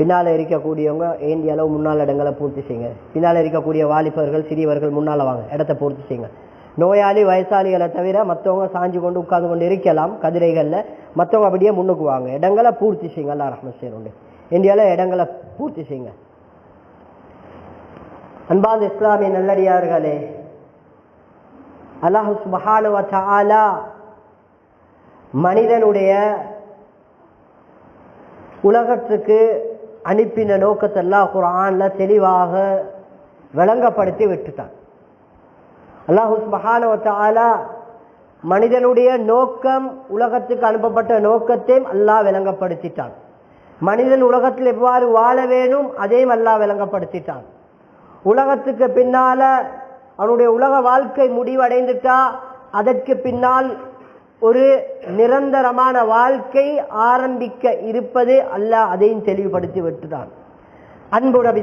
பின்னால் இருக்கக்கூடியவங்க ஏந்திய அளவு முன்னால் இடங்களை பூர்த்தி செய்யுங்க. பின்னால் இருக்கக்கூடிய வாலிபர்கள் சிறியவர்கள் முன்னால் வாங்க இடத்த பூர்த்தி செய்யுங்க. நோயாளி வயசாளிகளை தவிர மற்றவங்க சாஞ்சு கொண்டு உட்கார்ந்து கொண்டு இருக்கலாம் கதிரைகளில். மற்றவங்க அப்படியே முன்னுக்கு வாங்க. இடங்களை பூர்த்தி செய்யுங்க அல்லா ரஹ்மத் செய்யுண்டு இந்தியாவில் இடங்களை பூர்த்தி செய்யுங்க. அன்பாந்த இஸ்லாமிய நல்லடியார்களே அல்லாஹு சுபஹானு தாலா மனிதனுடைய உலகத்துக்கு அனுப்பின நோக்கத்தை அல்லாஹ் தெளிவாக விளங்கப்படுத்தி விட்டுட்டான். அல்லாஹு சுபஹானு மனிதனுடைய நோக்கம் உலகத்துக்கு அனுப்பப்பட்ட நோக்கத்தையும் அல்லாஹ் விளங்கப்படுத்திட்டான். மனிதன் உலகத்தில் எவ்வாறு வாழ வேணும் அதையும் அல்லாஹ் விளங்கப்படுத்திட்டான். உலகத்துக்கு பின்னால அவனுடைய உலக வாழ்க்கை முடிவடைந்துட்டா அதற்கு பின்னால் ஒரு நிரந்தரமான வாழ்க்கை ஆரம்பிக்க இருப்பது அல்லாஹ் அதையும் தெளிவுபடுத்தி விட்டுதான் அன்புடபி நபி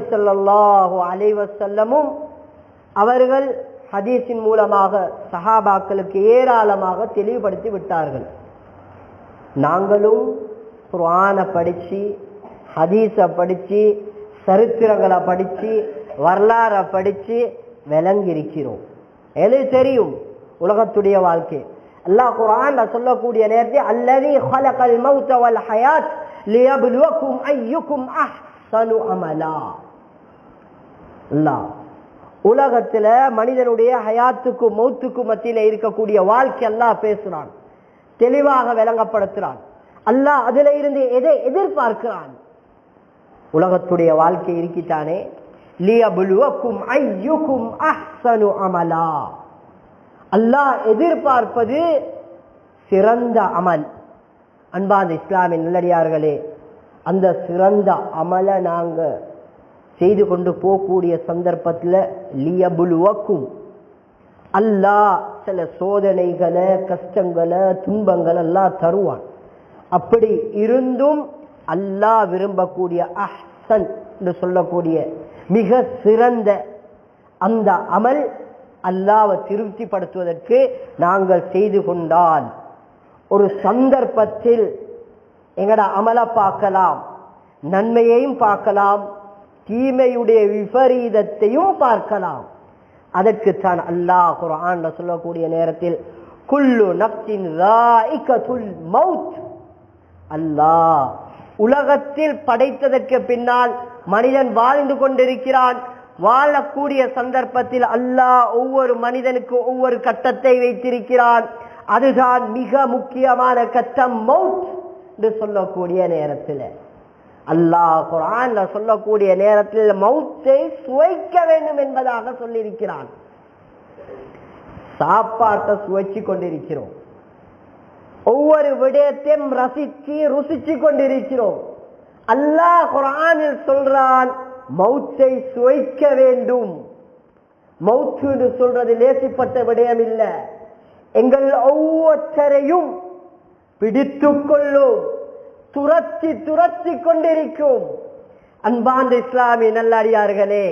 அலைவசல்லமும் அவர்கள் ஹதீஸின் மூலமாக சஹாபாக்களுக்கு ஏராளமாக தெளிவுபடுத்தி விட்டார்கள். நாங்களும் குர்ஆனை படித்து ஹதீஸை படித்து சரித்திரங்களை படித்து வரலாறை படித்து விளங்கியிருக்கிறோம். எது தெரியும்? உலகத்துடைய வாழ்க்கை. அல்லாஹ் குரான் சொல்லக்கூடிய நேரத்தில் அல்லது ஹலகல் மௌத்தவல் ஹயாத் மனிதனுடைய ஹயாத்துக்கும் மௌத்துக்கும் மத்தியில இருக்கக்கூடிய வாழ்க்கை அல்லாஹ் பேசுறான் தெளிவாக விளங்கப்படுத்துறான். அல்லாஹ் அதுல இருந்து எதை எதிர்பார்க்கிறான்? உலகத்துடைய வாழ்க்கை இருக்கிட்டானே லியபுலுவக்கும் ஐயுக்கும் அஹ்சனு அமலா. அல்லாஹ் எதிர்பார்ப்பது சிறந்த அமல். அன்பாந்த இஸ்லாமின் நல்லடியார்களே அந்த சிறந்த அமலை நாங்கள் செய்து கொண்டு போகக்கூடிய சந்தர்ப்பத்தில் லியபுலுவக்கும். அல்லாஹ் சில சோதனைகளை கஷ்டங்களை துன்பங்கள் எல்லாம் தருவான். அப்படி இருந்தும் அல்லாஹ் விரும்பக்கூடிய அஹ்சன் என்று சொல்லக்கூடிய மிக சிறந்த அந்த அமல் அல்லாவை திருப்திப்படுத்துவதற்கு நாங்கள் செய்து கொண்டால் ஒரு சந்தர்ப்பத்தில் எங்கட அமலை பார்க்கலாம் நன்மையையும் பார்க்கலாம் தீமையுடைய விபரீதத்தையும் பார்க்கலாம். அதற்குத்தான் அல்லாஹ் குர்ஆன்ல சொல்லக்கூடிய நேரத்தில் குல்லு நப்தின் மவுத் அல்லாஹ் உலகத்தில் படைத்ததற்கு பின்னால் மனிதன் வாழ்ந்து கொண்டிருக்கிறான். வாழக்கூடிய சந்தர்ப்பத்தில் அல்லாஹ் ஒவ்வொரு மனிதனுக்கு ஒவ்வொரு கட்டத்தை வைத்திருக்கிறான். அதுதான் மிக முக்கியமான கட்டம் மவுத் என்று சொல்லக்கூடிய நேரத்தில். அல்லாஹ் குரான் சொல்லக்கூடிய நேரத்தில் மவுத்தை சுவைக்க வேண்டும் என்பதாக சொல்லியிருக்கிறான். சாப்பாட்டை சுவைச்சு கொண்டிருக்கிறோம். ஒவ்வொரு விடயத்தையும் ரசிச்சு ருசிச்சு கொண்டிருக்கிறோம். அல்லாஹ் குரானில் சொல்றான் மௌத்தை சுவைக்க வேண்டும். மௌத்து சொல்றது லேசிப்பட்ட விடயம் எங்கள் ஒவ்வொருத்தரையும் பிடித்துக் கொள்ளும் துரத்தி துரத்தி கொண்டிருக்கும் அன்பாந்த இஸ்லாமிய நல்லடியார்களே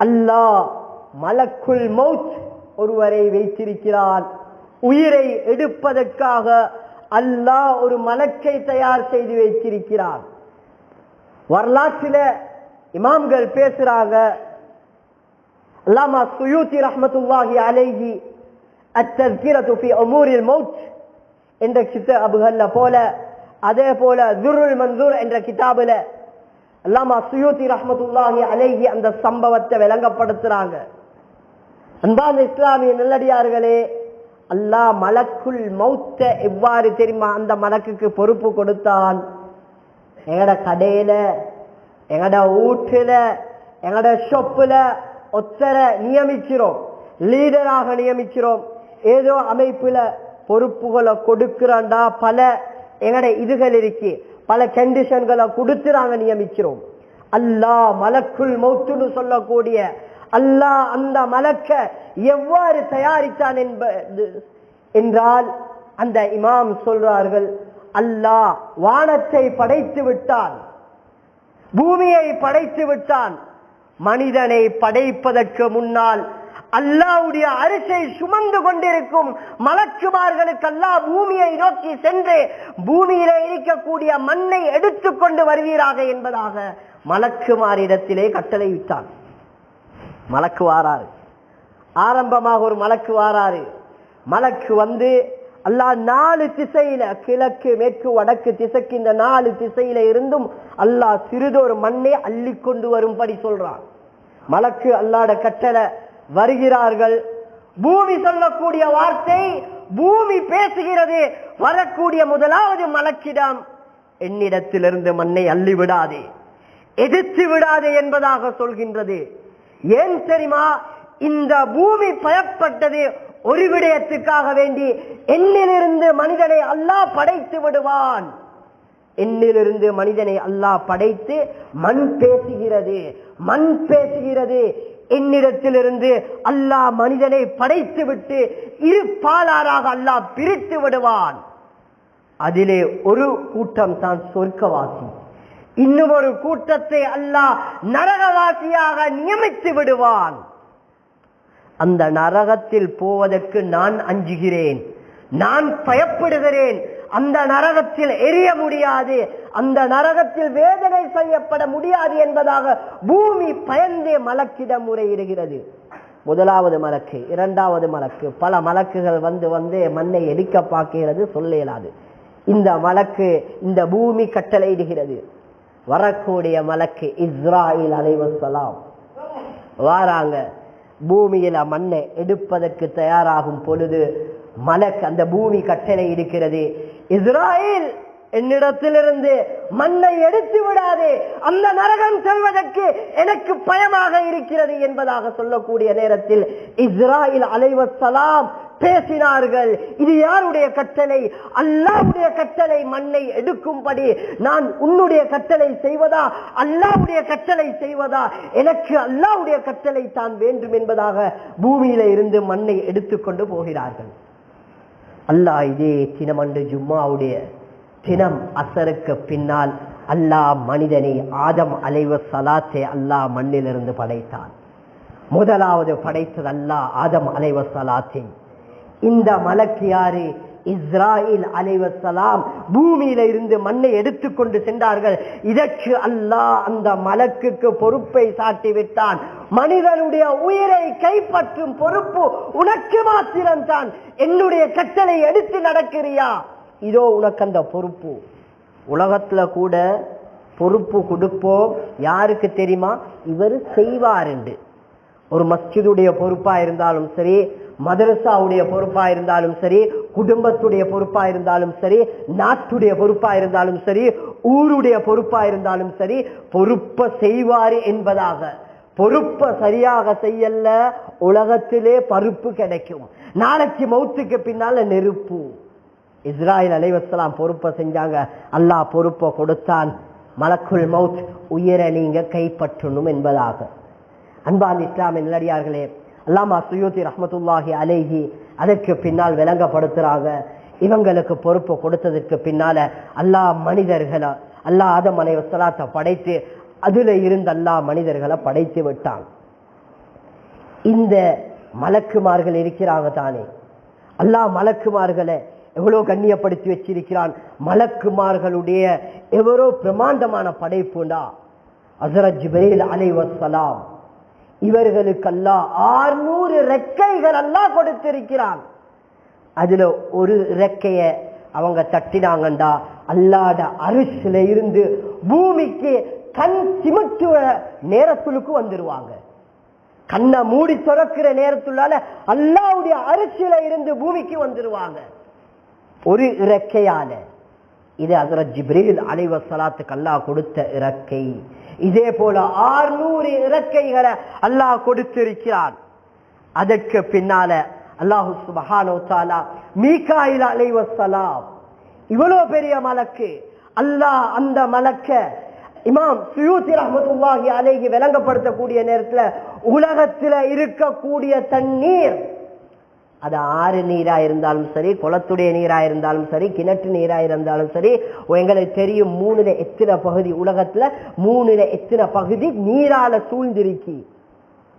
அல்லாஹ் மலக்குள் மௌத் ஒருவரை வைத்திருக்கிறான். உயிரை எடுப்பதற்காக அல்லாஹ் ஒரு மலக்கை தயார் செய்து வைத்திருக்கிறான். வரலாற்றில் இமாம்கள் பேசுறாங்க. அல்லாமா சுயூத்தி ரஹ்மத்துல்லாஹி அலைஹி அத்தஸ்கிரத்து ஃபி அமூரில் மௌத் என்ற கிதாபுகள்ல போல அதே போல துருல் மன்சூர் என்ற கிதாபுல அல்லாமா சுயூத்தி ரஹ்மத்துல்லாஹி அலைஹி அந்த சம்பவத்தை விளங்கப்படுத்துறாங்க. அன்பான இஸ்லாமிய நல்லடியார்களே அல்லாஹ் மலக்குள் மௌத்த எவ்வாறு தெரியுமா? அந்த மலக்குக்கு பொறுப்பு கொடுத்தான். எங்கட கடையில எங்கட வீட்டுல எங்கட ஷொப்புல ஒத்தரை நியமிக்கிறோம் லீடராக நியமிக்கிறோம் ஏதோ அமைப்புல பொறுப்புகளை கொடுக்கிறான்டா பல எங்கட இதுகள் இருக்கு பல கண்டிஷன்களை கொடுத்து நாங்க நியமிக்கிறோம் அல்லாஹ் மலக்குள் மௌத்துன்னு சொல்லக்கூடிய அல்லா அந்த மலக்க எவ்வாறு தயாரித்தான் என்பது என்றால் அந்த இமாம் சொல்றார்கள் அல்லாஹ் வானத்தை படைத்து விட்டான் பூமியை படைத்து விட்டான். மனிதனை படைப்பதற்கு முன்னால் அல்லாவுடைய அரிசை சுமந்து கொண்டிருக்கும் மலக்குமார்களுக்கு அல்லா பூமியை நோக்கி சென்று பூமியிலே இருக்கக்கூடிய மண்ணை எடுத்து கொண்டு வருவீராக என்பதாக மலக்குமாரிடத்திலே கட்டளை விட்டான். மலக்கு வாராரு ஆரம்பமாக ஒரு மலக்கு வாராரு மலக்கு வந்து அல்லாஹ் நாலு திசையில கிழக்கு மேற்கு வடக்கு திசைக்கு இந்த நாலு திசையில இருந்தும் அல்லாஹ் சிறிதொரு மண்ணை அள்ளி கொண்டு வரும்படி சொல்றான். மலக்கு அல்லாட கட்டளை வருகிறார்கள். பூமி சொல்லக்கூடிய வார்த்தை பூமி பேசுகிறது. வரக்கூடிய முதலாவது மலக்கிடம் என்னிடத்திலிருந்து மண்ணை அள்ளி விடாதே எதிர்த்து விடாதே என்பதாக சொல்கின்றது. ஏன் தெரியுமா? இந்த பூமி பயப்பட்டது ஒரு விடயத்துக்காக வேண்டி என்னிலிருந்து மனிதனை அல்லாஹ் படைத்து விடுவான். என்னிலிருந்து மனிதனை அல்லாஹ் படைத்து மண் பேசுகிறது. மண் பேசுகிறது. என்னிடத்திலிருந்து அல்லாஹ் மனிதனை படைத்து விட்டு இரு பாலாராக அல்லாஹ் பிரித்து விடுவான். அதிலே ஒரு கூட்டம் தான் சொர்க்கவாசி. இன்னும் ஒரு கூட்டத்தை அல்லாஹ் நரகவாசியாக நியமித்து விடுவான். அந்த நரகத்தில் போவதற்கு நான் அஞ்சுகிறேன். நான் பயப்படுகிறேன். அந்த நரகத்தில் எரிய முடியாது. அந்த நரகத்தில் வேதனை செய்யப்பட முடியாது என்பதாக பூமி பயந்தே மலக்கிடம் முறையிடுகிறது. முதலாவது மலக்கு இரண்டாவது மலக்கு. பல மலக்குகள் வந்து வந்து மண்ணை எரிக்க பார்க்கிறது சொல்ல இயலாது. இந்த மலக்கு இந்த பூமி கட்டளையிடுகிறது. வரக்கூடிய மலக்கு இஸ்ராயில் அலைவசலாம் வாராங்க. பூமியில மண்ணை எடுப்பதற்கு தயாராகும் பொழுது மலக் அந்த பூமி கட்டளை இருக்கிறது இஸ்ராயல் என்னிடத்திலிருந்து மண்ணை எடுத்து விடாதே. அந்த நரகம் செல்வதற்கு எனக்கு பயமாக இருக்கிறது என்பதாக சொல்லக்கூடிய நேரத்தில் இஸ்ராயில் அலைவசலாம் பேசினார்கள். இது யாருடைய கட்டளை? அல்லாவுடைய கட்டளை மண்ணை எடுக்கும்படி நான் உன்னுடைய கட்டளை செய்வதா? அல்லாவுடைய கட்டளை செய்வதா? எனக்கு அல்லாவுடைய கட்டளை தான் வேண்டும் என்பதாக பூமியில இருந்து மண்ணை எடுத்துக்கொண்டு போகிறார்கள். அல்லாஹ் இதே தினமன்று ஜும்மாவுடைய தினம் அசருக்கு பின்னால் அல்லாஹ் மனிதனை ஆதம் அலைவ சலாத்தை அல்லாஹ் மண்ணிலிருந்து படைத்தான். முதலாவது படைத்தது அல்லாஹ் ஆதம் அலைவ சலாத்தை இந்த மலக்கு யாரு இஸ்ராயில் அலைவசலாம் பூமியில இருந்து மண்ணை எடுத்துக்கொண்டு சென்றார்கள். இதற்கு அல்லாஹ் அந்த மலக்குக்கு பொறுப்பை சாட்டி விட்டான். மனிதனுடைய உயிரை கைப்பற்றும் பொறுப்பு உனக்கு மாத்திரம்தான். என்னுடைய கட்டளை எடுத்து நடக்கிறியா? இதோ உனக்கு அந்த பொறுப்பு. உலகத்துல கூட பொறுப்பு கொடுப்போம் யாருக்கு தெரியுமா? இவர் செய்வாருண்டு. ஒரு மஸ்ஜிதுடைய பொறுப்பா இருந்தாலும் சரி மதரசாவுடைய பொறுப்பா இருந்தாலும் சரி குடும்பத்துடைய பொறுப்பா இருந்தாலும் சரி நாட்டுடைய பொறுப்பா இருந்தாலும் சரி ஊருடைய பொறுப்பா இருந்தாலும் சரி பொறுப்பை செய்வாரு என்பதாக. பொறுப்பை சரியாக செய்யல உலகத்திலே பருப்பு கிடைக்கும். நாளைக்கு மௌத்துக்கு பின்னால நெருப்பு. இஸ்ராயல் அலைவசலாம் பொறுப்பை செஞ்சாங்க. அல்லாஹ் பொறுப்பை கொடுத்தான். மலக்குள் மவுத் உயிரை நீங்க கைப்பற்றணும் என்பதாக. அன்பான் இஸ்லாமிய நிலடியார்களே அல்லாமா சுயூதி ரஹமத்துல்லாஹி அலேஹி அதற்கு பின்னால் விளங்கப்படுத்துறாங்க. இவங்களுக்கு பொறுப்பு கொடுத்ததற்கு பின்னால அல்லாஹ் மனிதர்களை அல்லாஹ் ஆதம் அலைவசலாத்தை படைத்து அதுல இருந்து அல்லாஹ் மனிதர்களை படைத்து விட்டான். இந்த மலக்குமார்கள் இருக்கிறாங்க தானே. அல்லாஹ் மலக்குமார்களை எவ்வளவு கண்ணியப்படுத்தி வச்சிருக்கிறான்? மலக்குமார்களுடைய எவ்வளோ பிரமாண்டமான படைப்புண்டா அசரத் ஜிபரீல் அலைவசலாம் இவர்களுக்கெல்லாம் ஆறுநூறு ரெக்கைகள் அல்லாஹ் கொடுத்திருக்கிறான். அதுல ஒரு ரெக்கைய அவங்க தட்டினாங்கண்டா அல்லாத அரிசில இருந்து பூமிக்கு கண் சிமிட்டுவ நேரத்துக்கு வந்துருவாங்க. கண்ணை மூடி துறக்கிற நேரத்துள்ளால அல்லாவுடைய அரிசியில இருந்து பூமிக்கு வந்துருவாங்க. ஒரு இறக்கையால. இது அதரத் ஜிப்ரீல் அலைவசலாத்துக்கு அல்லாஹ் கொடுத்த இறக்கை. இதே போல ஆறுநூறு இறக்கைகளை அல்லாஹ் கொடுத்திருக்கிறான். அதற்கு பின்னால அல்லாஹு சுபஹானோ தாலா மீகாயில் அலைவசலாம் இவ்வளவு பெரிய மலக்கு. அல்லாஹ் அந்த மலக்க இமாம் சுயூத்தி ரஹமத்துல்லாஹி அலைகி விளங்கப்படுத்தக்கூடிய நேரத்துல உலகத்துல இருக்கக்கூடிய தண்ணீர் அது ஆறு நீரா இருந்தாலும் சரி குளத்துடைய நீரா இருந்தாலும் சரி கிணற்று நீரா இருந்தாலும் சரி எங்களுக்கு தெரியும் மூணுல எத்தனை பகுதி உலகத்துல மூணுல எத்தனை பகுதி நீரால சூழ்ந்திருக்கி.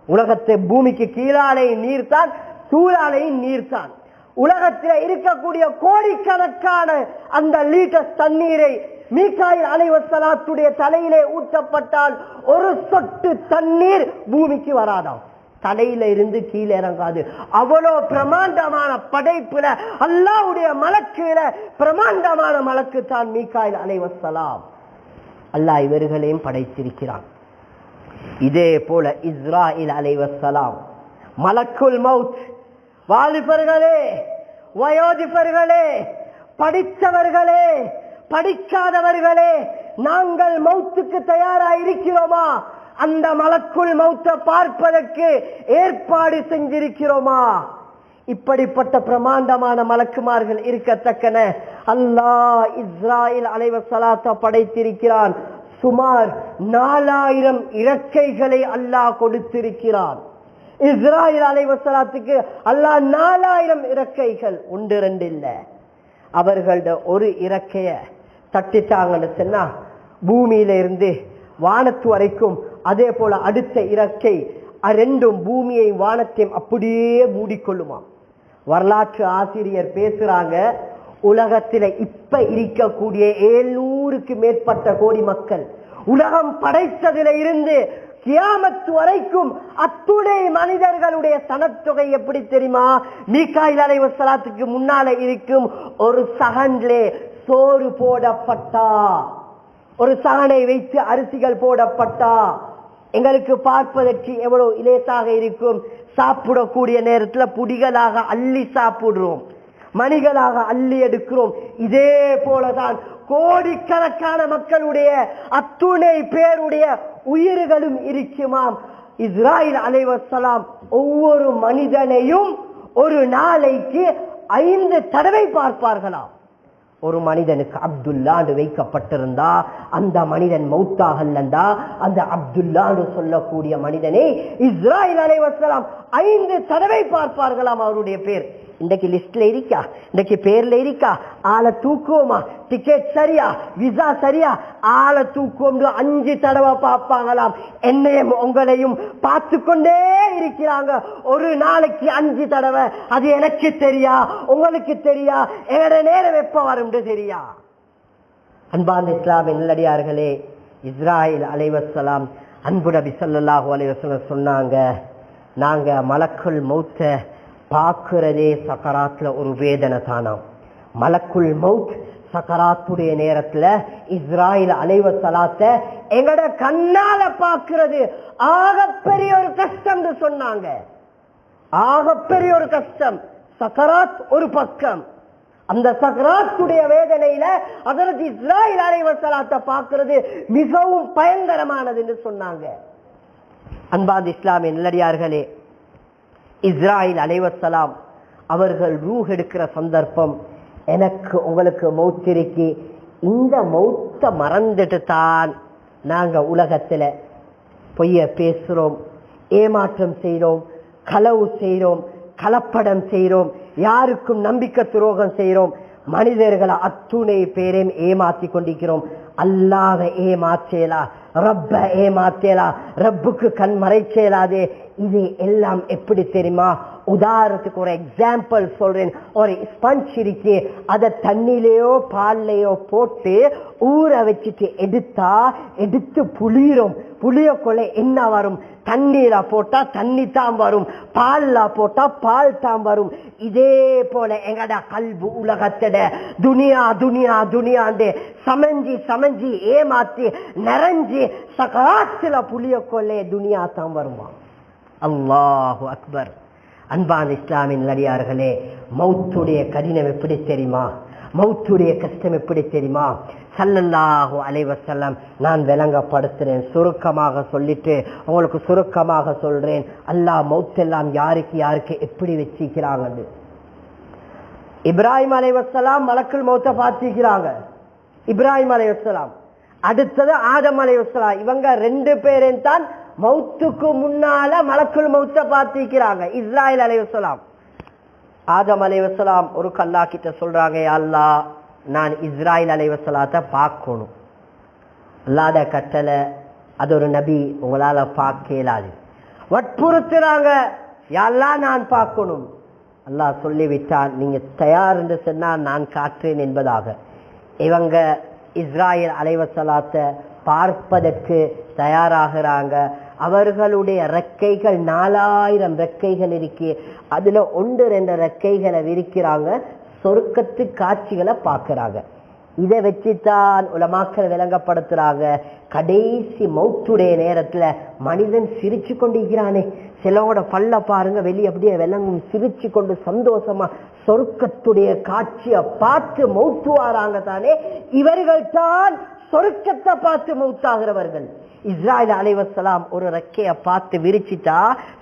உலகத்தை பூமிக்கு கீழாலையும் நீர்தான் சூழாலையும் நீர்தான் உலகத்தில் இருக்கக்கூடிய கோடிக்கணக்கான அந்த லீட்டர் தண்ணீரை மீக்காயில் அலைவசலாத்துடைய தலையிலே ஊற்றப்பட்டால் ஒரு சொட்டு தண்ணீர் பூமிக்கு வராதாம். தலையில இருந்து கீழே இறங்காது. அவ்வளோ பிரமாண்டமான படைப்புல அல்லாவுடைய மலக்குல பிரமாண்டமான மலக்கு தான் மீக்காயில் அலைவசலாம் அல்லாஹ் இவர்களையும் படைத்திருக்கிறான். இதே போல இஸ்ராயில் அலைவசலாம் மலக்குல் மவுத் வாலிபர்களே வயோதிபர்களே படித்தவர்களே படிக்காதவர்களே நாங்கள் மௌத்துக்கு தயாரா இருக்கிறோமா அந்த மலக்குள் மௌத்த பார்ப்பதற்கு ஏற்பாடு செஞ்சிருக்கிறோமா? இப்படிப்பட்ட பிரமாண்டமான மலக்குமார்கள் இருக்கத்தக்கன. அல்லாஹ் இஸ்ராயல் அலைவ சலாத்த படைத்திருக்கிறான். சுமார் நாலாயிரம் இறக்கைகளை அல்லாஹ் கொடுத்திருக்கிறான். இஸ்ராயில் அலைவசலாத்துக்கு அல்லாஹ் நாலாயிரம் இறக்கைகள். ஒன்று ரெண்டு இல்ல. அவர்களோட ஒரு இறக்கைய தட்டிட்டாங்கன்னு சொன்னா பூமியில இருந்து வானத்து வரைக்கும் அதே போல அடுத்த இறக்கை ரெண்டும் பூமியை வானத்தையும் அப்படியே மூடிக்கொள்ளுமா வரலாற்று ஆசிரியர் பேசுறாங்க உலகத்தில இப்ப இருக்கக்கூடிய ஏழ்நூறுக்கு மேற்பட்ட கோடி மக்கள் உலகம் படைத்ததில இருந்து கியாமத்து வரைக்கும் அத்துணை மனிதர்களுடைய சனத்தொகை எப்படி தெரியுமா? மீக்காயில் அலைவசலாத்துக்கு முன்னால இருக்கும் ஒரு சகன்லே சோறு போடப்பட்டா. ஒரு சாணை வைத்து அரிசிகள் போடப்பட்டா எங்களுக்கு பார்ப்பதற்கு எவ்வளவு இலேசாக இருக்கும். சாப்பிடக்கூடிய நேரத்துல புடிகளாக அள்ளி சாப்பிடுறோம். மணிகளாக அள்ளி எடுக்கிறோம். இதே போலதான் கோடிக்கணக்கான மக்களுடைய அத்துணை பேருடைய உயிர்களும் இருக்குமாம். இஸ்ராயில் அலைவசலாம் ஒவ்வொரு மனிதனையும் ஒரு நாளைக்கு ஐந்து தடவை பார்ப்பார்களாம். ஒரு மனிதனுக்கு அப்துல்லாண்டு வைக்கப்பட்டிருந்தா அந்த மனிதன் மௌத்தாகல்லந்தா அந்த அப்துல்லாண்டு சொல்லக்கூடிய மனிதனை இஸ்ராயில் அலைவசலாம் ஐந்து தடவை பார்ப்பார்களாம் அவருடைய பேர். இன்றைக்கு லிஸ்ட்ல இருக்கா? இன்றைக்கு பேர்ல இருக்கா? ஆளை தூக்குவோமா? டிக்கெட் சரியா? விசா சரியா? ஆளை தூக்குவோம் அஞ்சு தடவை பார்ப்பாங்களாம். என்னையும் உங்களையும் பார்த்து கொண்டே இருக்கிறாங்க. ஒரு நாளைக்கு அஞ்சு தடவை. அது எனக்கு தெரியா? உங்களுக்கு தெரியா? எங்கட நேரம் எப்ப வரும் தெரியா? அன்பார்ந்த இஸ்லாம் நல்லடியார்களே இஸ்ராயில் அலைவசலாம் அன்பு நபி ஸல்லல்லாஹு அலைஹி சொன்னாங்க நாங்க மலக்குள் மௌத்த பார்க்கிறதே சக்கராத்துல ஒரு வேதனை தானாம். மலக்குள் மவுத் சக்கராத்துடைய நேரத்துல இஸ்ராயில் அலைவ சலாத்த எங்கட கண்ணால பாக்குறது. ஆகப்பெரிய ஒரு கஷ்டம் சொன்னாங்க. ஆகப்பெரிய ஒரு கஷ்டம். சக்கராத் ஒரு பக்கம். அந்த சக்கராத்துடைய வேதனையில அதற்கு இஸ்ராயில் அலைவசலாத்தை பார்க்கிறது மிகவும் பயங்கரமானது என்று சொன்னாங்க. அன்பாந்த இஸ்லாமிய நல்லடியார்களே இஸ்ராயில் அலைவசலாம் அவர்கள் ரூஹ் எடுக்கிற சந்தர்ப்பம் எனக்கு உங்களுக்கு மௌத்திருக்கு இந்த மௌத்த மறந்துட்டு தான் நாங்க உலகத்துல பொய்ய பேசுறோம் ஏமாற்றம் செய்கிறோம் களவு செய்கிறோம் கலப்படம் செய்றோம் யாருக்கும் நம்பிக்கை துரோகம் செய்கிறோம் மனிதர்களை அத்துணை பேரையும் ஏமாத்தி கொண்டிருக்கிறோம் அல்லாத ஏமாற்றேலா ரப்ப ஏமாத்தேலா ரப்புக்கு கண் மறைச்சேலாதே இது எல்லாம் எப்படி தெரியுமா? உதாரணத்துக்கு ஒரு எக்ஸாம்பிள் சொல்றேன். ஒரு ஸ்பஞ்ச் இருக்கு. அதை தண்ணிலேயோ பால்லையோ போட்டு ஊற வச்சுட்டு எடுத்தா எடுத்து புளிரும். புளிய என்ன வரும்? தண்ணீரா போட்டா தண்ணி தான் வரும். பால்ல போட்டா பால் தான் வரும். இதே போல எங்கட கல்பு உலகத்திட துனியா துனியா துனியாண்டு சமைஞ்சி சமைஞ்சி ஏமாத்தி நிறைஞ்சி சகாத்துல புளிய கொள்ளை துனியா தான் வருமா? அல்லாஹு அக்பர். அன்பான இஸ்லாமின் நடிகார்களே மௌத்துடைய கடினம் எப்படி தெரியுமா? மௌத்துடைய கஷ்டம் எப்படி தெரியுமா? சல்லல்லாஹு அலைவசல்லம் நான் விளங்கப்படுத்துறேன். சுருக்கமாக சொல்லிட்டு உங்களுக்கு சுருக்கமாக சொல்றேன். அல்லாஹ் மௌத்தெல்லாம் யாருக்கு யாருக்கு எப்படி வச்சிக்கிறாங்க இப்ராஹிம் அலைவசலாம் மலக்குள் மௌத்த பார்த்திருக்கிறாங்க. இப்ராஹிம் அலைவசலாம் அடுத்தது ஆதம் அலைவசலாம் இவங்க ரெண்டு பேரையும் தான் மௌத்துக்கு முன்னால மலக்குள் மௌத்த பார்த்திருக்கிறாங்க. இஸ்ராயல் அலைவசலாம் ஆதம் அலைவசலாம் ஒரு கல்லா கிட்ட சொல்றாங்க அல்லா நான் இஸ்ராயல் அலைவசலாத்தை பார்க்கணும். அல்லாத கட்டளை அது ஒரு நபி உங்களால பார்க்க இயலாது. வற்புறுத்துறாங்க. யாரெல்லாம் நான் பார்க்கணும். அல்லாஹ் சொல்லிவிட்டான் நீங்க தயார் என்று சொன்னால் நான் காற்றேன் என்பதாக. இவங்க இஸ்ராயல் அலைவசலாத்தை பார்ப்பதற்கு தயாராகிறாங்க. அவர்களுடைய ரெக்கைகள் நாலாயிரம் ரெக்கைகள் இருக்கு. அதுல ஒன்று ரெண்டு ரெக்கைகளை விரிக்கிறாங்க. சொருக்கத்து காட்சிகளை பார்க்கறாங்க. இதை வச்சுத்தான் உலமாக்கள் விளங்கப்படுத்துறாங்க. கடைசி மௌத்துடைய நேரத்துல மனிதன் சிரிச்சு கொண்டிருக்கிறானே. சிலவோட பல்ல பாருங்க வெளியே அப்படியே விளங்கும். சிரிச்சு கொண்டு சந்தோஷமா சொருக்கத்துடைய காட்சியை பார்த்து மௌத்துவாராங்க தானே. இவர்கள் தான் சொருக்கத்தை பார்த்து மௌத்தாகிறவர்கள். இஸ்ராயில் அலைவசலாம் ஒரு ரெக்கையை பார்த்து விரிச்சிட்டா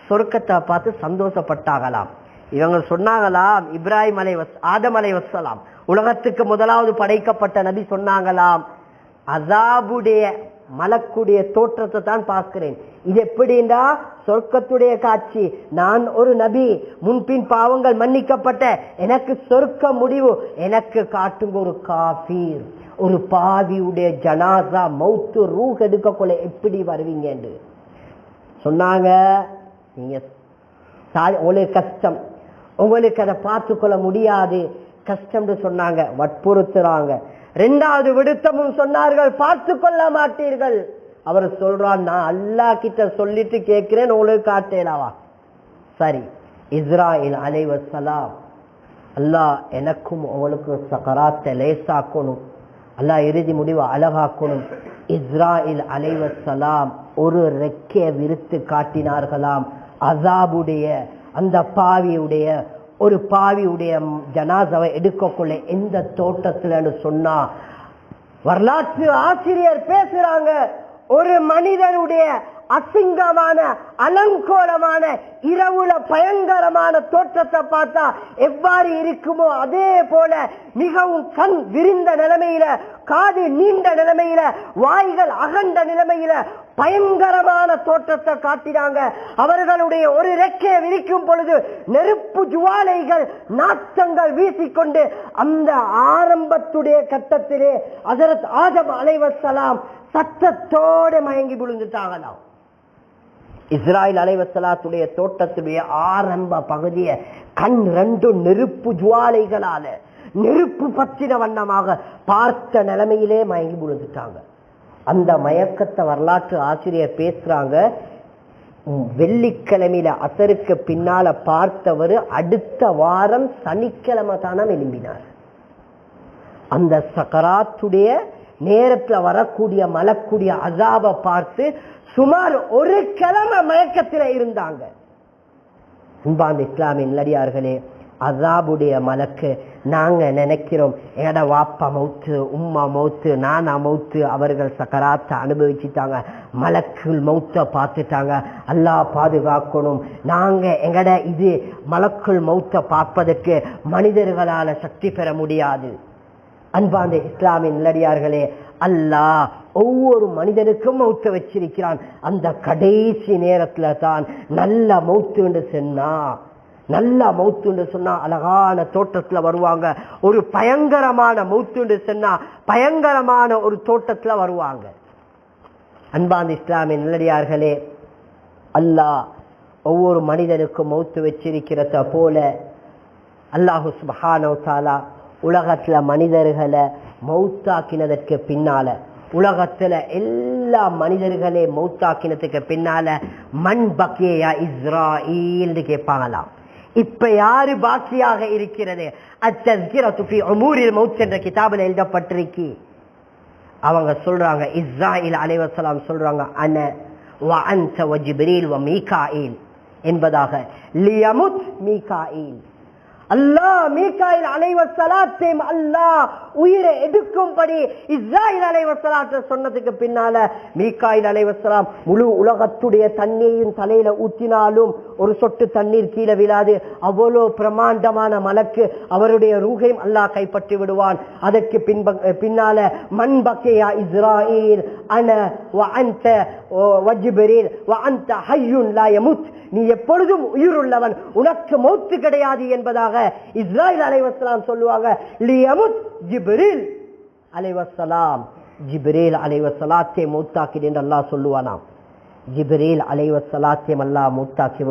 சொர்க்கத்தை பார்த்து சந்தோஷப்பட்டாகலாம் இவங்க சொன்னாங்களாம் இப்ராஹிம் அலை வஸ் ஆதம் அலை வசலாம் உலகத்துக்கு முதலாவது படைக்கப்பட்ட நபி சொன்னாங்களாம் அசாபுடைய மலக்குடைய தோற்றத்தை தான் பார்க்கிறேன். இது எப்படின்னா சொர்க்கத்துடைய காட்சி. நான் ஒரு நபி முன்பின் பாவங்கள் மன்னிக்கப்பட்ட எனக்கு சொர்க்க முடிவு எனக்கு காட்டுங்க ஒரு காபீர் ஒரு பாவியுடைய ஜனாசா மௌத்து ரூ எடுக்கக்குள்ள எப்படி வருவீங்க என்று. சொன்னாங்க நீங்க உங்களுக்கு கஷ்டம். உங்களுக்கு அதை பார்த்துக்கொள்ள முடியாது. கஷ்டம்னு சொன்னாங்க வற்புறுத்துறாங்க. ரெண்டாவது விடுத்தமும் சொன்னார்கள் பார்த்து கொள்ள மாட்டீர்கள். அவர் சொல்றான் நான் அல்லாஹ் கிட்ட சொல்லிட்டு கேட்கிறேன் உங்களுக்கு காட்டேலாவா? சரி இஸ்ராயில் அலைவசலாம் அல்லாஹ் எனக்கும் உங்களுக்கு சகராத்தை லேசாக்கணும். அல்லாஹ் இறுதி முடிவை அழகாக்கணும். இஸ்ராயில் அலைவசலாம் ஒரு ரெக்கைய விரித்து காட்டினார்களாம். அசாபுடைய அந்த பாவியுடைய ஒரு பாவியுடைய ஜனாசாவை எடுக்கக்குள்ள எந்த தோட்டத்துலன்னு சொன்னா வரலாற்று ஆசிரியர் பேசுறாங்க. ஒரு மனிதனுடைய அசிங்கமான அலங்கோலமான இரவுல பயங்கரமான தோற்றத்தை பார்த்தா எவ்வாறு இருக்குமோ அதே போல மிகவும் கண் விரிந்த நிலைமையில காது நீண்ட நிலைமையில வாய்கள் அகண்ட நிலைமையில பயங்கரமான தோற்றத்தை காட்டினாங்க. அவர்களுடைய ஒரு ரெக்கையை விரிக்கும் பொழுது நெருப்பு ஜுவாலைகள் நாற்றங்கள் வீசிக்கொண்டு அந்த ஆரம்பத்துடைய கட்டத்திலே அதரத் ஆதம் அலைவசலாம் சத்தத்தோடு மயங்கி விழுந்துட்டாங்களாம் இஸ்ராயல் அலைவசலாத்துடைய தோட்டத்துடைய ஆரம்ப பகுதியை கண் ரெண்டும் நெருப்பு ஜுவாலைகளால நெருப்பு பற்றின வண்ணமாக பார்த்த நிலைமையிலே மயங்கி விழுந்துட்டாங்க. அந்த மயக்கத்தை வரலாற்று ஆசிரியர் பேசுறாங்க. வெள்ளிக்கிழமையில அசருக்கு பின்னால பார்த்தவர் அடுத்த வாரம் சனிக்கிழமை தானே எழும்பினார். அந்த சக்கராத்துடைய நேரத்துல வரக்கூடிய மலக்கூடிய அசாப பார்த்து சுமார் ஒரு கிழமை மயக்கத்தில் இருந்தாங்க. அன்பாந்த இஸ்லாமின் நடிகார்களே அசாபுடைய மலக்கு நாங்க நினைக்கிறோம். எட வாப்பா மௌத்து உம்மா மௌத்து நானா மௌத்து அவர்கள் சக்கராத்தை அனுபவிச்சுட்டாங்க. மலக்குள் மௌத்த பார்த்துட்டாங்க. அல்லா பாதுகாக்கணும். நாங்க எங்கட இது மலக்குள் மௌத்த பார்ப்பதற்கு மனிதர்களால சக்தி பெற முடியாது. அன்பாந்த இஸ்லாமின் நல்லடியார்களே அல்லாஹ் ஒவ்வொரு மனிதனுக்கும் மௌத்த வச்சிருக்கிறான். அந்த கடைசி நேரத்துல தான் நல்ல மௌத்து என்று சொன்னா நல்ல மௌத்து என்று சொன்னா அழகான தோட்டத்துல வருவாங்க. ஒரு பயங்கரமான மௌத்து என்று சொன்னா பயங்கரமான ஒரு தோட்டத்துல வருவாங்க. அன்பாந்த இஸ்லாமின் நல்லடியார்களே அல்லாஹ் ஒவ்வொரு மனிதனுக்கும் மௌத்து வச்சிருக்கிறத போல அல்லாஹு சுபஹானோ தாலா உலகத்துல மனிதர்களை மௌத்தாக்கினதற்கு பின்னால உலகத்துல எல்லா மனிதர்களே மௌத்தாக்கினதுக்கு பின்னால மண் பக்கியா இஸ்ராயில் கேட்பாங்களாம். இப்ப யாரு பாக்கியாக இருக்கிறது? அத்தஸ்கிரத்து ஃபி மௌத் என்ற கிதாபில் எழுதப்பட்டிருக்கு. அவங்க சொல்றாங்க இஸ்ராயில் அலைவசலாம் சொல்றாங்க அன என்பதாக. லியமுத் மீகாயில் அல்லாஹ் மீகாயில் அலைவசலாத்தையும் அல்லாஹ் உயிரை எடுக்கும்படி இஸ்ராயில் அலைவசலாத்த சொன்னதுக்கு பின்னால மீகாயில் அலைவசலாம் முழு உலகத்துடைய தண்ணீரின் தலையில ஊத்தினாலும் ஒரு சொட்டு தண்ணீர் கீழே விழாது. அவ்வளோ பிரமாண்டமான மலக்கு அவருடைய ரூகையும் அல்லாஹ் கைப்பற்றி விடுவான். அதற்கு பின்ப பின்னால மண் பக்கையா இஸ்ராயில் அன வ அன்த வ ஜிப்ரீல் லா யமுத். நீ எப்பொழுதும் உயிருள்ளவன். உனக்கு மௌத்து கிடையாது என்பதாக இஸ்ராயில் அலைவசலாம் சொல்லுவாங்க லியமுத் ஜிப்ரீல் அலைவசலாம் ஜிப்ரீல் அலைவசலாத்தை மௌத்தாக்கிடு என்று அல்லாஹ் சொல்லுவானாம். ஜிப்ரீல் அலைவசலாத்தியம் அல்லா மூத்தாக்கி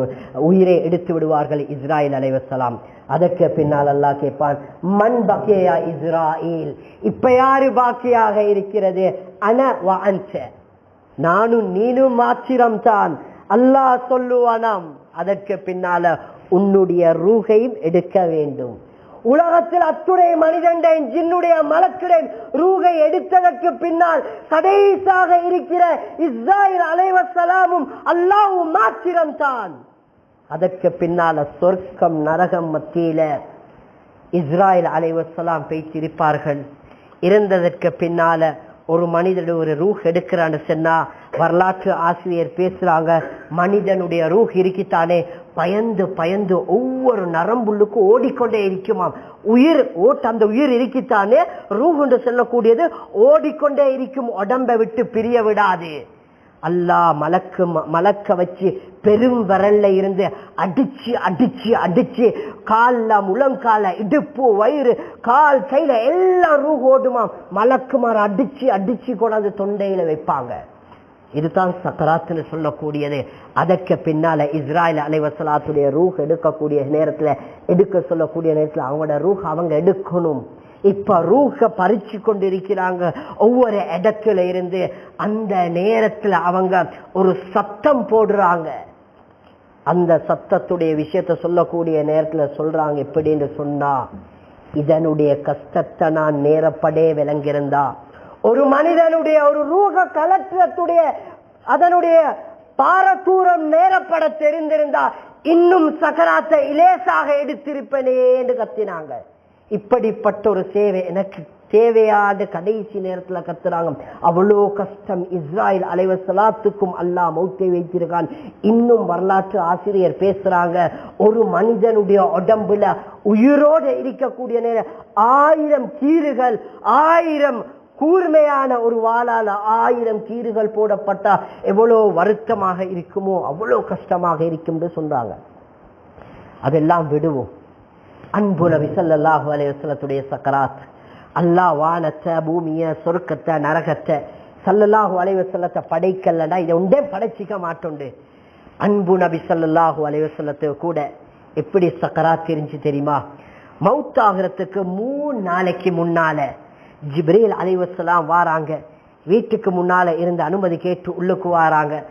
உயிரை எடுத்து விடுவார்கள் இஸ்ராயல் அலைவசலாம் அதற்கு பின்னால் அல்லா கேட்பான் மண் பக்கியா இஸ்ராயில்? இப்ப யாரு பாக்கியாக இருக்கிறது? அன வாஞ்ச நானும் நீனும் மாத்திரம் தான் அல்லாஹ் சொல்லுவானாம். அதற்கு பின்னால உன்னுடைய ரூகையும் எடுக்க வேண்டும். உலகத்தில் அத்துடைய மனிதண்டையும் ஜின்னுடைய மலக்குடன் ரூகை எடுத்ததற்கு பின்னால் கடைசாக இருக்கிற இஸ்ராயல் அலைவசலாமும் அல்லாவும் மாத்திரம்தான். அதற்கு பின்னால சொர்க்கம் நரகம் மத்தியில இஸ்ராயல் அலைவசலாம் பேச்சிருப்பார்கள் இருந்ததற்கு பின்னால ஒரு மனிதனுடைய ஒரு ரூஹ் எடுக்கிறான்னு சொன்னா வரலாற்று ஆசிரியர் பேசுறாங்க மனிதனுடைய ரூஹ் இருக்கித்தானே பயந்து பயந்து ஒவ்வொரு நரம்புள்ளுக்கும் ஓடிக்கொண்டே இருக்குமாம். உயிர் ஓட்டு அந்த உயிர் இருக்கித்தானே? ரூஹ் என்று சொல்லக்கூடியது ஓடிக்கொண்டே இருக்கும். உடம்பை விட்டு பிரிய விடாது. அல்லாஹ் மலக்கு மலக்க வச்சு பெரும் விரல்ல இருந்து அடிச்சு அடிச்சு அடிச்சு கால்ல முழங்கால இடுப்பு வயிறு கால் கையில எல்லாம் ரூ ஓடுமா மலக்குமார் அடிச்சு அடிச்சு கொண்டாந்து தொண்டையில வைப்பாங்க. இதுதான் சக்கராத்துன்னு சொல்லக்கூடியது. அதற்கு பின்னால இஸ்ராயல் அலைவசலாத்துடைய ரூஹ் எடுக்கக்கூடிய நேரத்துல எடுக்க சொல்லக்கூடிய நேரத்துல அவங்களோட ரூஹ் அவங்க எடுக்கணும். இப்ப ரூஹ பறிச்சு கொண்டிருக்கிறாங்க. ஒவ்வொரு இடத்துல இருந்து அந்த நேரத்துல அவங்க ஒரு சத்தம் போடுறாங்க. அந்த சத்தத்துடைய விஷயத்த சொல்லக்கூடிய நேரத்துல சொல்றாங்க எப்படின்னு சொன்னா இதனுடைய கஷ்டத்தை நான் நேரப்படே விளங்கியிருந்தா ஒரு மனிதனுடைய ஒரு ரூக கலற்றத்துடைய அதனுடைய பாரதூரம் நேரப்பட தெரிந்திருந்தா இன்னும் சக்கராத்தை இலேசாக எடுத்திருப்பனே என்று கத்தினாங்க. இப்படிப்பட்ட ஒரு சேவை எனக்கு தேவையான கடைசி நேரத்துல கத்துறாங்க. அவ்வளோ கஷ்டம். இஸ்ராயல் அலைவசலாத்துக்கும் அல்லாஹ் மௌத்தை வைத்திருக்கான். இன்னும் வரலாற்று ஆசிரியர் பேசுறாங்க. ஒரு மனிதனுடைய உடம்புல உயிரோடு இருக்கக்கூடிய நேரம் ஆயிரம் கீறுகள் ஆயிரம் கூர்மையான ஒரு வாளால ஆயிரம் கீறுகள் போடப்பட்டா எவ்வளவு வருத்தமாக இருக்குமோ அவ்வளவு கஷ்டமாக இருக்கும்னு சொல்றாங்க. அதெல்லாம் விடுவோம். அன்பு நபி ஸல்லல்லாஹு சக்கராத். அல்லாஹ் வானத்தை பூமிய சொருக்கத்தை நரகத்தை சல்லல்லாஹு அலைவசல்லத்தை வஸல்லத்தை படைக்கலன்னா இதை உண்டே படைச்சிக்க மாட்டோண்டு. அன்பு நபி ஸல்லல்லாஹு அலைவசல்லத்தை கூட எப்படி சக்கரா தெரிஞ்சு தெரியுமா? மௌத்தாகிறதுக்கு மூணு நாளைக்கு முன்னால ஜிப்ரேல் அலைவசலாம் வாராங்க. வீட்டுக்கு முன்னால இருந்து அனுமதி கேட்டு உள்ளுக்கு வாராங்க.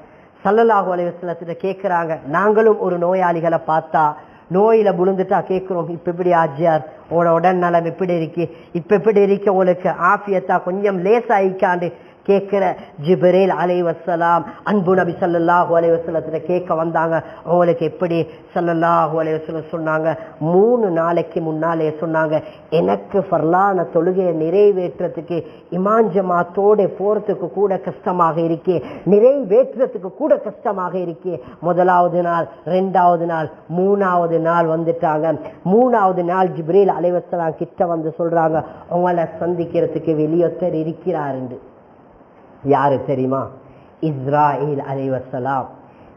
சல்லல்லாஹு அலைவசலத்திட்ட கேட்குறாங்க நாங்களும் ஒரு நோயாளிகளை பார்த்தா நோயில விழுந்துட்டா கேட்குறோம் இப்ப எப்படி ஆஜியார் உங்களோட உடல் நலம் எப்படி இருக்கு? இப்ப எப்படி இருக்கு? உங்களுக்கு ஆஃபியத்தா கொஞ்சம் லேசாயிக்காண்டு கேட்கிற ஜிபரேல் அலைவசலாம் அன்பு நபி ஸல்லல்லாஹு அலை வசலத்தில் கேட்க வந்தாங்க. உங்களுக்கு எப்படி சல்லல்லாஹூ அலை வசலம் சொன்னாங்க? மூணு நாளைக்கு முன்னாலே சொன்னாங்க. எனக்கு ஃபர்லான தொழுகையை நிறைவேற்றுறதுக்கு இமாஞ்சமாத்தோட போகிறதுக்கு கூட கஷ்டமாக இருக்கே. நிறைவேற்றுறதுக்கு கூட கஷ்டமாக இருக்கே. முதலாவது நாள் ரெண்டாவது நாள் மூணாவது நாள் வந்துட்டாங்க. மூணாவது நாள் ஜிப்ரேல் அலைவசலாம் கிட்ட வந்து சொல்கிறாங்க உங்களை சந்திக்கிறதுக்கு வெளியொத்தர் இருக்கிறாருண்டு யாரு தெரியுமா? இஸ்ராயில் அலைவசலாம்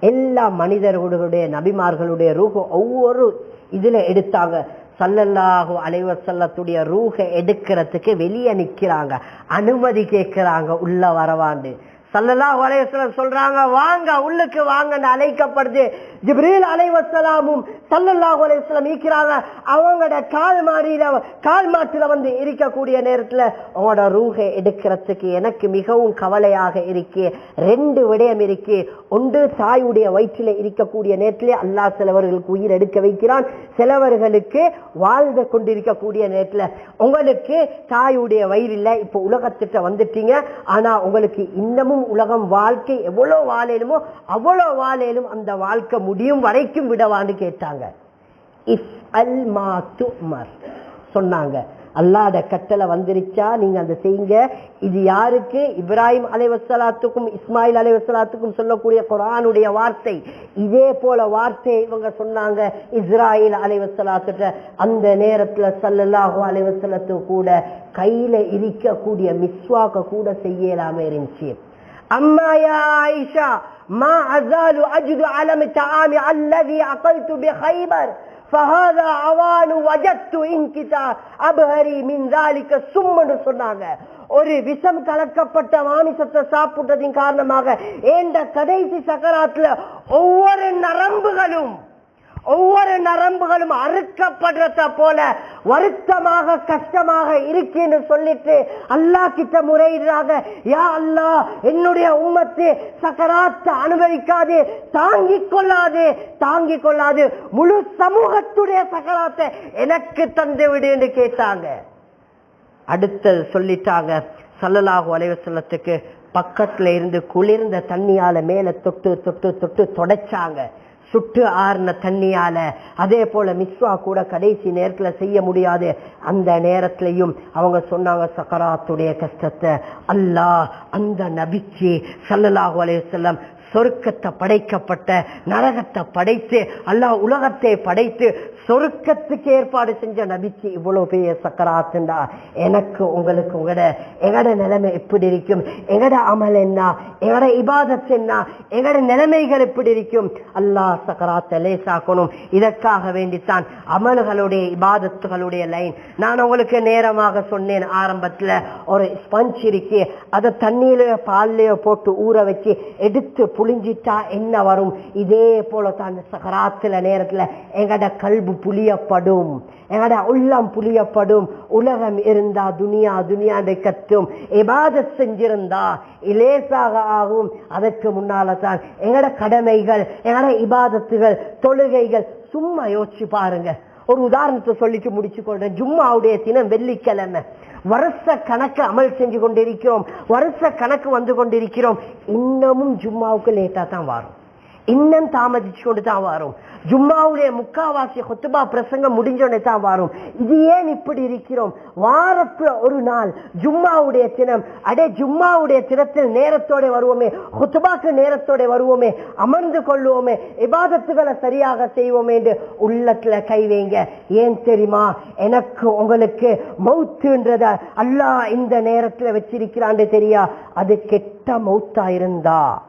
எல்லா மனிதர்களுடைய நபிமார்களுடைய ரூஹ ஒவ்வொரு இதுல எடுத்தாங்க. சல்லல்லாஹு அலைவசல்லத்துடைய ரூஹ எடுக்கிறதுக்கு வெளியே நிக்கிறாங்க. அனுமதி கேட்கிறாங்க உள்ள வரவாண்டு. சல்லல்லாஹு அலைவசலம் சொல்றாங்க வாங்க உள்ளுக்கு வாங்கன்னு அழைக்கப்படுது. ஜிப்ரீல் அலைவசலாமும் சல்லல்லாஹு அலைவசலம் இருக்கிறாங்க. அவங்களோட கால் மாறியில கால் மாற்றுல வந்து இருக்கக்கூடிய நேரத்துல அவங்களோட ரூகை எடுக்கிறதுக்கு எனக்கு மிகவும் கவலையாக இருக்கு. ரெண்டு விடயம் இருக்கு. ஒன்று தாயுடைய வயிற்றில இருக்கக்கூடிய நேரத்திலே அல்லாஹ் சிலவர்களுக்கு உயிர் எடுக்க வைக்கிறான். சிலவர்களுக்கு வாழ்ந்து கொண்டிருக்கக்கூடிய நேரத்துல உங்களுக்கு தாயுடைய வயிறில் இப்போ உலகத்திட்ட வந்துட்டீங்க. ஆனா உங்களுக்கு இன்னமும் உலகம் வாழ்க்கை எவ்வளோ வாழையிலுமோ அவ்வளோ வாழையிலும் அந்த வாழ்க்கை முடியும் வரைக்கும் விடவான்னு கேட்டாங்க. இஃப் அல் மா துமர் சொன்னாங்க. அல்லாத கட்டளை வந்துருச்சா? நீங்க அதை செய்யுங்க. இது யாருக்கு? இப்ராஹிம் அலைவசலாத்துக்கும் இஸ்மாயில் அலைவசலாத்துக்கும் சொல்லக்கூடிய குரானுடைய வார்த்தை. இதே போல வார்த்தை இவங்க சொன்னாங்க. இஸ்ராயில் அலைவசலாத்துட்ட அந்த நேரத்துல சல்லல்லாஹு அலைவசலத்து கூட கையில இருக்கக்கூடிய மிஸ்வாக்க கூட செய்யலாம இருந்துச்சு. أما يا عائشة ما أزال أجد علم الطعام الذي أكلت بخيبر ஃபஹாதா அவானு வஜத்து இன்கிதா அபஹரி மின் ذلك சும்முன்னு சொன்னாங்க ஒரு விஷம் கலக்கப்பட்ட மாமிசத்தை சாப்பிட்டதின் காரணமாக ஏண்ட கடைசி சக்கராத்துல ஒவ்வொரு நரம்புகளும் ஒவ்வொரு நரம்புகளும் அறுக்கப்படுறத போல வருத்தமாக கஷ்டமாக இருக்கேன்னு சொல்லிட்டு அல்லாஹ் கிட்ட முறையிடுறாங்க. யா அல்லாஹ் என்னுடைய உம்மத்து சக்கராத்த அனுபவிக்காது தாங்கி கொள்ளாது தாங்கி கொள்ளாது. முழு சமூகத்துடைய சக்கராத்தை எனக்கு தந்து விடுன்னு கேட்டாங்க. அடுத்தது சொல்லிட்டாங்க சல்லல்லாஹு அலைஹி பக்கத்துல இருந்து குளிர்ந்த தண்ணியால மேல தொட்டு தொட்டு தொட்டு தொடச்சாங்க. சுட்டு ஆறுன தண்ணியால. அதே போல மிஸ்வா கூட கடைசி நேரத்துல செய்ய முடியாது. அந்த நேரத்திலையும் அவங்க சொன்னாங்க சக்கராத்துடைய கஷ்டத்தை. அல்லாஹ் அந்த நபிக்கு சல்லலாஹு அலைஹி சொருக்கத்தை படைக்கப்பட்ட நரகத்தை படைத்து அல்லாஹ் உலகத்தை படைத்து சொருக்கத்துக்கு ஏற்பாடு செஞ்ச நபிக்கு இவ்வளவு பெரிய சக்கராத்துண்டா எனக்கு உங்களுக்கு உங்களோட எங்கட நிலைமை எப்படி இருக்கும்? எங்கட அமல் என்ன? எங்கட இபாதத் என்ன? எங்கட நிலைமைகள் எப்படி இருக்கும்? அல்லாஹ் சக்கராத்தை லேசாக்கணும். இதற்காக வேண்டித்தான் அமல்களுடைய இபாதத்துகளுடைய லைன். நான் உங்களுக்கு நேரமாக சொன்னேன் ஆரம்பத்தில் ஒரு ஸ்பஞ்ச் இருக்கு அதை தண்ணியிலயோ பால்லையோ போட்டு ஊற வச்சு எடுத்து புளிஞ்சிட்டா என்ன வரும்? இதே போல தான் சகராத்துல நேரத்துல எங்கட கல்பு புளியப்படும். எங்கட உள்ளம் புளியப்படும். உலகம் இருந்தா துனியா துனியாண்டை கத்தும். இபாதத் செஞ்சிருந்தா இலேசாக ஆகும். அதற்கு முன்னால தான் எங்கட கடமைகள் எங்கட இபாதத்துகள் தொழுகைகள் சும்மா யோசிச்சு பாருங்க. ஒரு உதாரணத்தை சொல்லிட்டு முடிச்சு கொள்றேன் ஜும்மாவுடைய தினம் வெள்ளிக்கிழமை. வருஷ கணக்கு அமல் செஞ்சு கொண்டிருக்கிறோம் வருஷ கணக்கு வந்து கொண்டிருக்கிறோம். இன்னமும் ஜும்மாவுக்கு லேட்டாக தான் வரும். இன்னும் தாமதிச்சு கொண்டு தான் வரும். ஜும்மாவுடைய முக்காவாசி கொத்துபா பிரசங்கம் முடிஞ்சோடனே தான் வரும். இது ஏன் இப்படி இருக்கிறோம்? வாரத்துல ஒரு நாள் ஜும்மாவுடைய தினம். அடே ஜும்மாவுடைய தினத்தில் நேரத்தோட வருவோமே. கொத்துபாக்கு நேரத்தோட வருவோமே. அமர்ந்து கொள்வோமே. இபாதத்துகளை சரியாக செய்வோமே என்று உள்ளத்துல கை வைங்க. ஏன் தெரியுமா? எனக்கு உங்களுக்கு மௌத்துன்றத அல்லாஹ் இந்த நேரத்துல வச்சிருக்கிறான்னு தெரியா? அது கெட்ட மௌத்தா இருந்தா.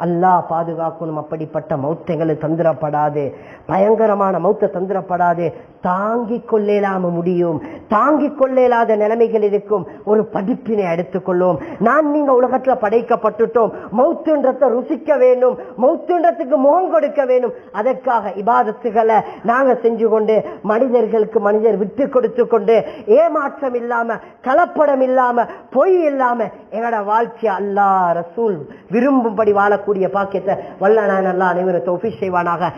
அல்லாஹ் பாதுகாக்கணும் அப்படிப்பட்ட மௌத்தைகளை தந்திரப்படாது. பயங்கரமான மௌத்த தந்திரப்படாது. தாங்கிக் கொள்ளலாம முடியும். தாங்கிக் கொள்ளலாத நிலைமைகள் இருக்கும். ஒரு படிப்பினை எடுத்துக்கொள்ளும். நான் நீங்க உலகத்துல படைக்கப்பட்டுட்டோம். மௌத்துன்றத்தை ருசிக்க வேண்டும். மௌத்துன்றத்துக்கு முகம் கொடுக்க வேண்டும். அதற்காக இபாதத்துகளை நாங்க செஞ்சு கொண்டு மனிதர்களுக்கு மனிதர் விட்டு கொடுத்து கொண்டு ஏமாற்றம் இல்லாம கலப்படம் இல்லாம பொய் இல்லாம எங்களோட வாழ்க்கையை அல்லா ரசூல் விரும்பும்படி வாழக்கூடிய பாக்கியத்தை வல்ல நான் அல்லா அனைவரும் தௌஃபீக் செய்வானாக.